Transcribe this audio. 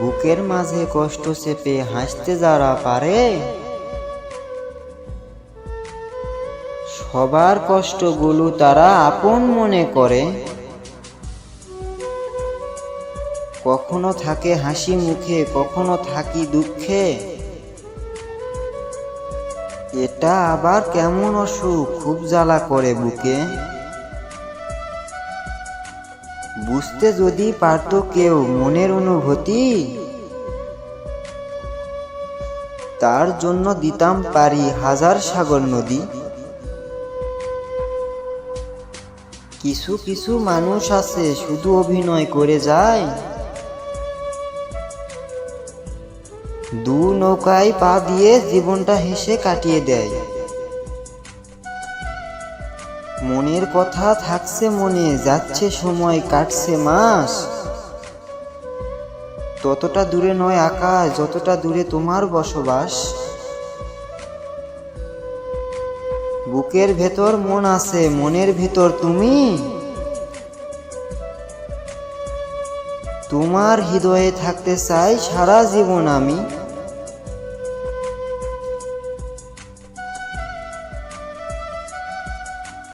বুকের মাঝে কষ্ট চেপে হাসতে যারা পারে, সবার কষ্টগুলো তারা আপন মনে করে। কখনো থাকে হাসি মুখে, কখনো থাকি দুঃখে। এটা আবার কেমন অসুখ? খুব জ্বালা করে বুকে। বুঝতে যদি পারতো কেউ, মনের অনুভূতি? তার জন্য দিতাম পারি হাজার সাগর নদী। কিছু কিছু মানুষ আছে, শুধু অভিনয় করে যায়। দু নৌকায় পা দিয়ে জীবনটা হেসে কাটিয়ে দেয়। মনের কথা থাকছে মনে, যাচ্ছে সময়, কাটছে মাস। ততটা দূরে নয় আকাশ, যতটা দূরে তোমার বসবাস। বুকের ভেতর মন আছে, মনের ভেতর তুমি। তোমার হৃদয়ে থাকতে চাই সারা জীবন আমি।